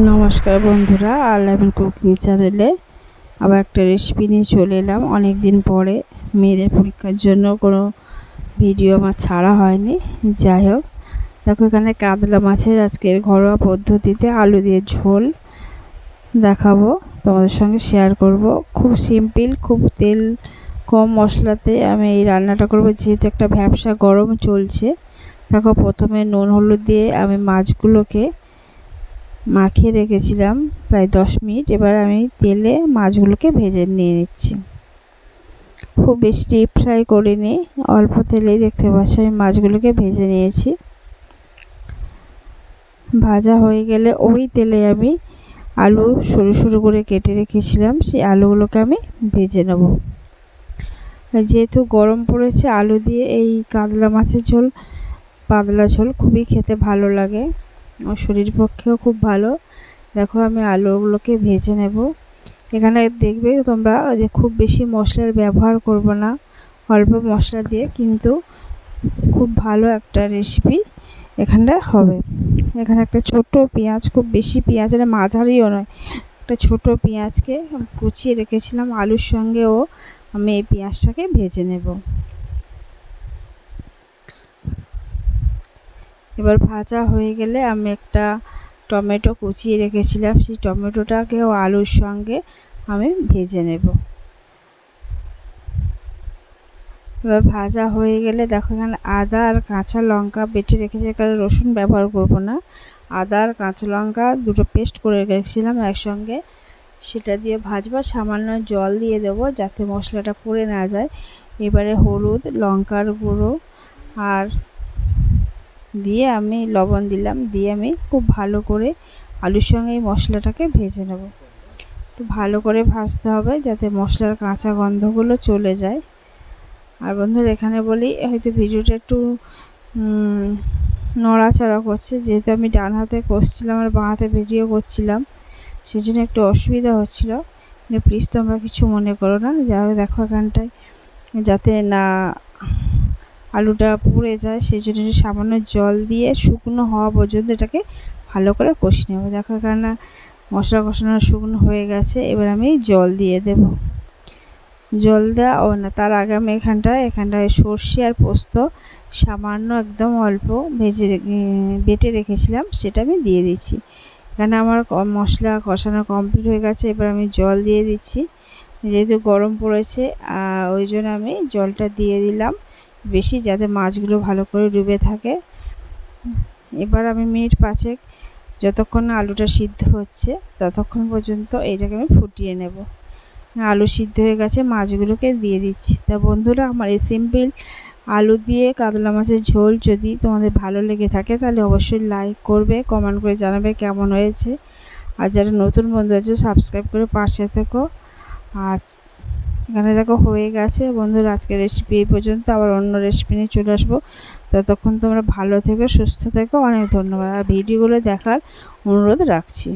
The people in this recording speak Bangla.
নমস্কার বন্ধুরা আলামিন কুকিং চ্যানেলে আবার একটা রেসিপি নিয়ে চলে এলাম। অনেক দিন পরে মেয়েদের পরীক্ষার জন্য কোনো ভিডিও আমার ছাড়া হয়নি। যাই হোক, দেখো এখানে কাতলা মাছের আজকের ঘরোয়া পদ্ধতিতে আলু দিয়ে ঝোল দেখাবো। তোমাদের সঙ্গে শেয়ার করব। খুব সিম্পল খুব তেল কম মশলাতে আমি এই রান্নাটা করব। যেহেতু একটা ব্যবসা গরম চলছে, দেখো প্রথমে নুন, হলুদ দিয়ে আমি মাছগুলোকে মাখিয়ে রেখেছিলাম প্রায় দশ মিনিট। এবার আমি তেলে মাছগুলোকে ভেজে নিয়ে নিচ্ছি। খুব বেশি ডিপ ফ্রাই করিনি, অল্প তেলেই দেখতে পাচ্ছি আমি মাছগুলোকে ভেজে নিয়েছি। ভাজা হয়ে গেলে ওই তেলে আমি আলু সরু সরু করে কেটে রেখেছিলাম, সেই আলুগুলোকে আমি ভেজে নেব। যেহেতু গরম পড়েছে, আলু দিয়ে এই কাতলা মাছের ঝোল, পাতলা ঝোল খুবই খেতে ভালো লাগে। আমার শরীর পক্ষেও খুব ভালো। দেখো আমি আলুগুলোকে ভেজে নেব। এখানে দেখবে তোমরা যে খুব বেশি মশলার ব্যবহার করব না, অল্প মশলা দিয়ে, কিন্তু খুব ভালো একটা রেসিপি এখানটা হবে। এখানে একটা ছোট পেঁয়াজ, খুব বেশি পেঁয়াজ এটা মাঝারিও নয়, একটা ছোট পেঁয়াজকে কুচিয়ে রেখেছিলাম, আলুর সঙ্গেও আমি এই পেঁয়াজটাকে ভেজে নেব। এবার ভাজা হয়ে গেলে আমি একটা টমেটো কুচিয়ে রেখেছিলাম। সেই টমেটোটাকেও আলুর সঙ্গে আমি ভেজে নেব। এবার ভাজা হয়ে গেলে দেখো এখানে আদা আর কাঁচা লঙ্কা বেটে রেখেছি এখানে রসুন ব্যবহার করব না। আদা আর কাঁচা লঙ্কা দুটো পেস্ট করে রেখেছিলাম একসঙ্গে। সেটা দিয়ে ভাজবা, সামান্য জল দিয়ে দেবো যাতে মশলাটা পুড়ে না যায়। এবারে হলুদ, লঙ্কার গুঁড়ো আর দিয়ে আমি লবণ দিলাম, দিয়ে আমি খুব ভালো করে আলুর সঙ্গে এই মশলাটাকে ভেজে নেব। একটু ভালো করে ভাজতে হবে যাতে মশলার কাঁচা গন্ধগুলো চলে যায়। আর বন্ধুরা, এখানে বলি, হয়তো ভিডিওটা একটু নড়াচড়া করছে। যেহেতু আমি ডান হাতে কষছিলাম আর বাঁ হাতে ভিডিও করছিলাম, সেজন্য একটু অসুবিধা হচ্ছিল। প্লিজ তোমরা কিছু মনে করো না। যা দেখো এখানটায়। যাতে না আলুটা পুড়ে যায়, সেই জন্য সামান্য জল দিয়ে শুকনো হওয়া পর্যন্ত এটাকে ভালো করে কষিয়ে নেব। দেখো এখানে মশলা কষানো শুকনো হয়ে গেছে, এবার আমি জল দিয়ে দেব। জল দেওয়া ও না, তার আগে আমি এখানটায় এখানটায় সর্ষে আর পোস্ত সামান্য একদম অল্প ভেজে বেটে রেখেছিলাম, সেটা আমি দিয়ে দিচ্ছি। এখানে আমার মশলা কষানো কমপ্লিট হয়ে গেছে, এবার আমি জল দিয়ে দিচ্ছি। যেহেতু গরম পড়েছে ওই জন্য আমি জলটা দিয়ে দিলাম। বেশি যাতে মাছগুলো ভালো করে ডুবে থাকে। এবার আমি মিনিট পাঁচেক যতক্ষণ না আলুটা সিদ্ধ হচ্ছে, ততক্ষণ পর্যন্ত এইটাকে আমি ফুটিয়ে নেব। আলু সিদ্ধ হয়ে গেছে, মাছগুলোকে দিয়ে দিচ্ছি। তা বন্ধুরা, আমার এই সিম্পল আলু দিয়ে কাতলা মাছের ঝোল যদি তোমাদের ভালো লেগে থাকে, তাহলে অবশ্যই লাইক করবে, কমেন্ট করে জানাবে কেমন হয়েছে। আর যারা নতুন বন্ধু আছে, সাবস্ক্রাইব করে পাশে থেকো। আর এখানে দেখো হয়ে গেছে। বন্ধুরা আজকে রেসিপি এই পর্যন্ত। আবার অন্য রেসিপি নিয়ে চলে আসব। ততক্ষণ তোমরা ভালো থেকো, সুস্থ থেকো। অনেক ধন্যবাদ। আর ভিডিওগুলো দেখার অনুরোধ রাখছি।